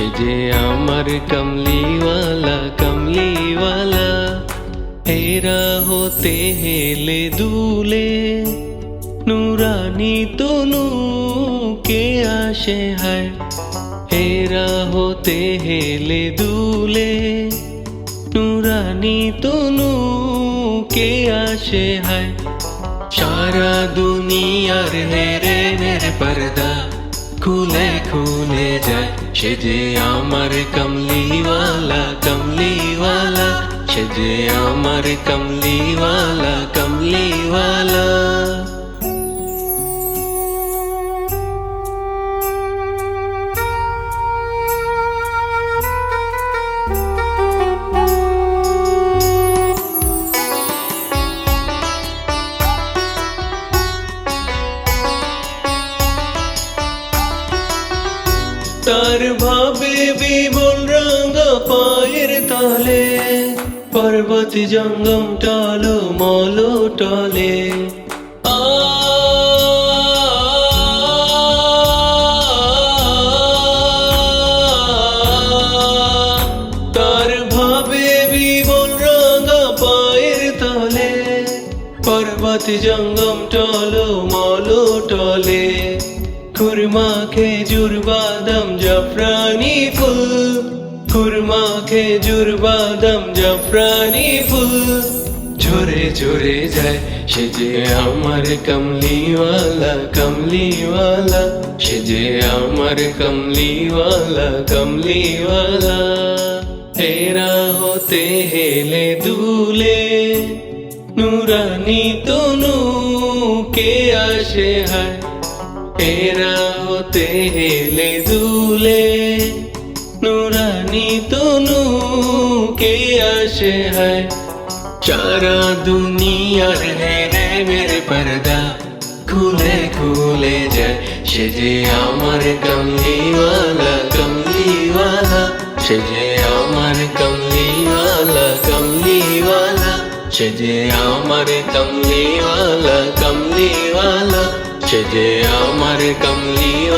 সে যে আমার কমলিওয়ালা কমলিওয়ালা হেরা হতে হেলে দুলে নুরানি তনু কে আসে হায় হেরা হতে হেলে দুলে নুরানি তনু কে আসে হায় সারা দুনিয়ার হেরে নের পর্দা খুলে খুলে যায়। সে যে আমার কমলিওয়ালা কমলিওয়ালা। সে যে আমার কমলিওয়ালা কমলিওয়ালা। তার ভাবে বিমন রঙ্গা পায়ের তলে, পর্বত জঙ্গম টলো, মলো টলে। তার ভাবে বিমন রঙ্গা পায়ের তলে, পর্বত জঙ্গম টলো, মলো টলে। খুরমা খেজুর বাদাম জাফরানি ফুল খুরমা খেজুর বাদাম জাফরানি ফুল ঝরে ঝরে যায় সে যে আমার কমলিওয়ালা কমলিওয়ালা সে যে আমার কমলিওয়ালা কমলিওয়ালা হেরা হতে হেলে দুলে নুরানি তনু কে আসে হায় এরা হতে হেলে দুলে নুরানি তনু কে আসে হায় সারা দুনিয়ার হেরে মেরে পর্দা খুলে খুলে যায় সে যে আমার কমলিওয়ালা কমলিওয়ালা সে যে আমার কমলিওয়ালা কমলিওয়ালা সে যে আমার কমলিওয়ালা কমলিওয়ালা সে যে আমার কমলিওয়ালা কমলিওয়ালা